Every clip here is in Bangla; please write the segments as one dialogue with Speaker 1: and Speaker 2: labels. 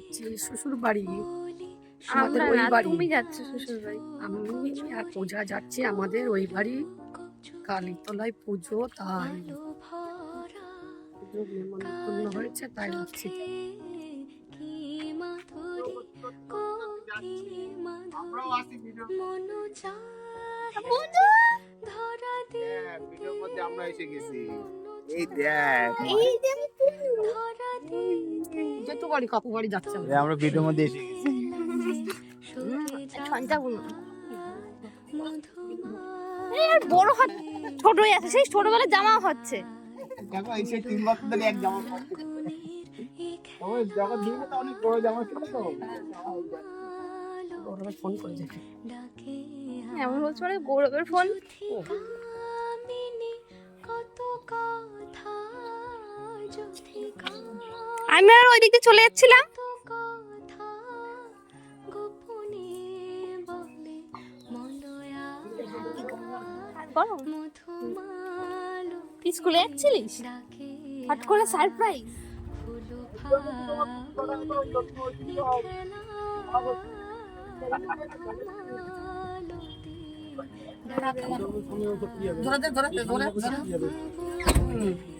Speaker 1: যাচ্ছি শ্বশুর বাড়ি। আমাদের ওই বাড়ি।
Speaker 2: তুমি যাচ্ছ শ্বশুর বাড়ি।
Speaker 1: আমি আর পূজা যাচ্ছি আমাদের ওই বাড়ি। কালীতলায় পুজো তাই। পুজো হয়েছে তাই যাচ্ছি।
Speaker 3: ভিডিওর মধ্যে আমরা এসে গেছি এই দেখ
Speaker 1: যেহেতু বাড়ি কাকু বাড়ি যাচ্ছে
Speaker 3: এই আমরা ভিডিওর মধ্যে এসে গেছি।
Speaker 2: ছঞ্চা আর বড় হাত ছোটই আছে সেই ছোটবেলায় জামা হচ্ছে।
Speaker 3: দেখো এসে তিন বছর ধরে এক জামা ওই যখন দিনে তো অনেক বড় জামা ছিল তো।
Speaker 1: ওরা ফোন করে দেখে
Speaker 2: এমন বলছে মানে গৌরবের ফোন। আমি আর ওইদিকে চলে যাচ্ছিলাম। স্কুলে যাচ্ছিলিস? হট করে সারপ্রাইজ।
Speaker 1: ধরে ধরে ধরে ধরে। হুম।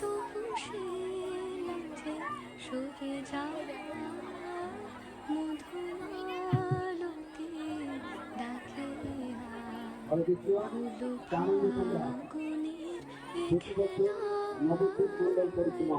Speaker 2: দুপুরে যা
Speaker 4: সরে যা মধুমালতি ডাকে
Speaker 2: তোমার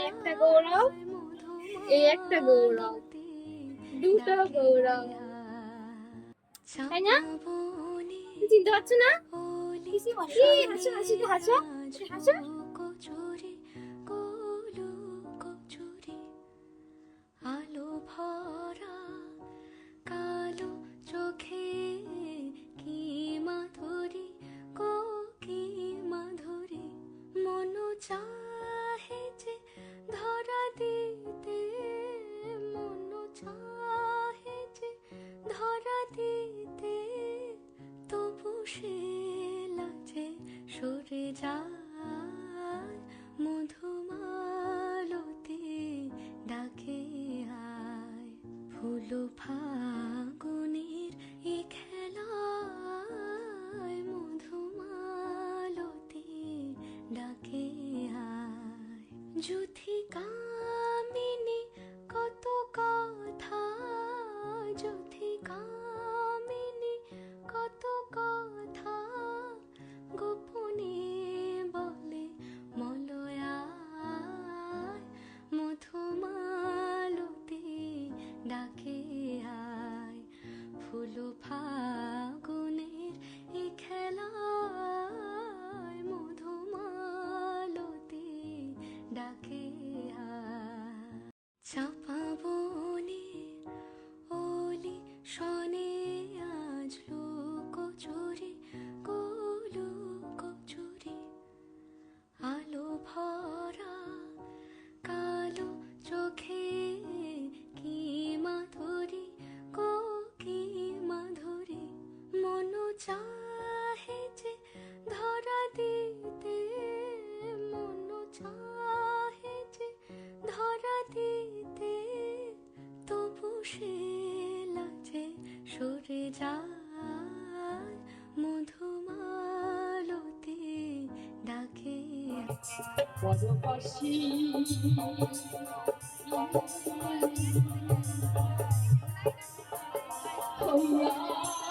Speaker 2: একটা গৌরব একটা গৌরব দুটো গৌরব। তাই না? চিনতে পারছ না? হাসো। হাসো।
Speaker 4: চাহে যে ধরা দিতে মন চাহে যে ধরা দিতে তবু সে লাজে সরে যায় মধুমালতি ডাকে পরপাশি Oh,
Speaker 2: yeah.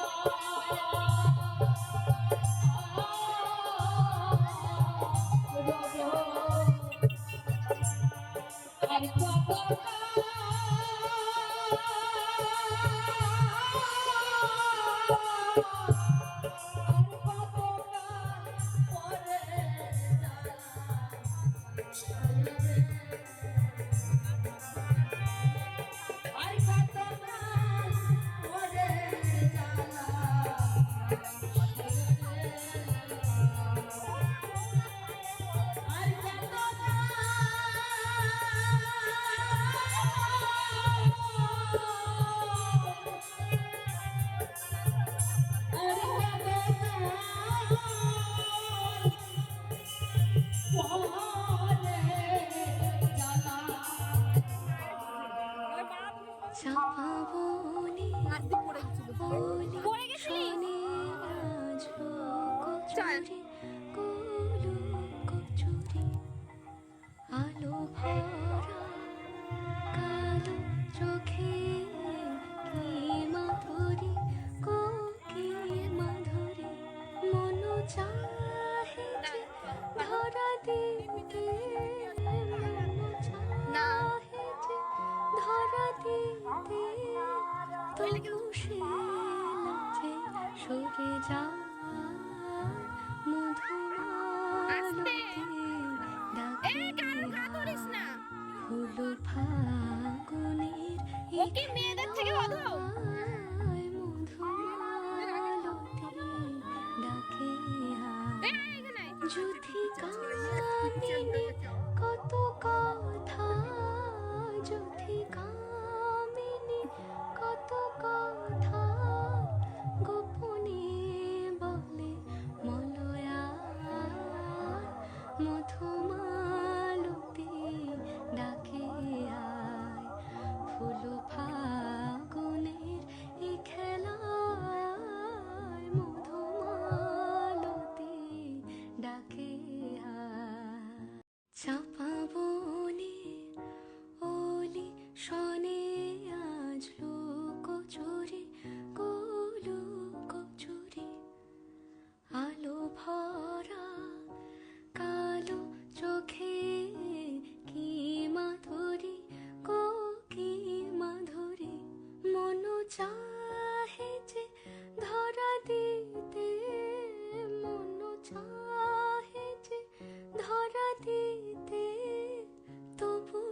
Speaker 2: ওকে মেয়েদের থেকে অধম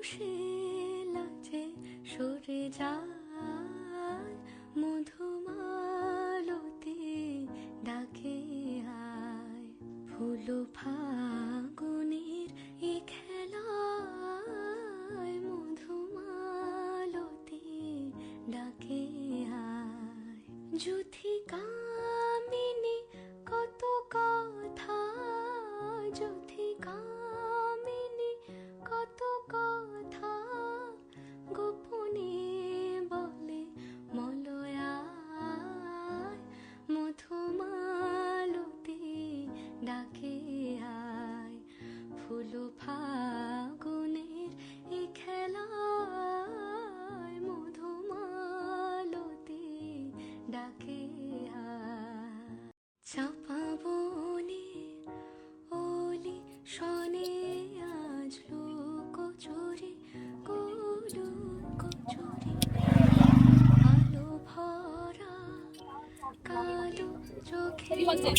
Speaker 4: সে লাজে সরে যায় মধুমালতি ডাকে আয়। ফুল ফাগুনের এ খেলায় মধুমালতি ডাকে আয়। যুথিকা
Speaker 2: বলছে?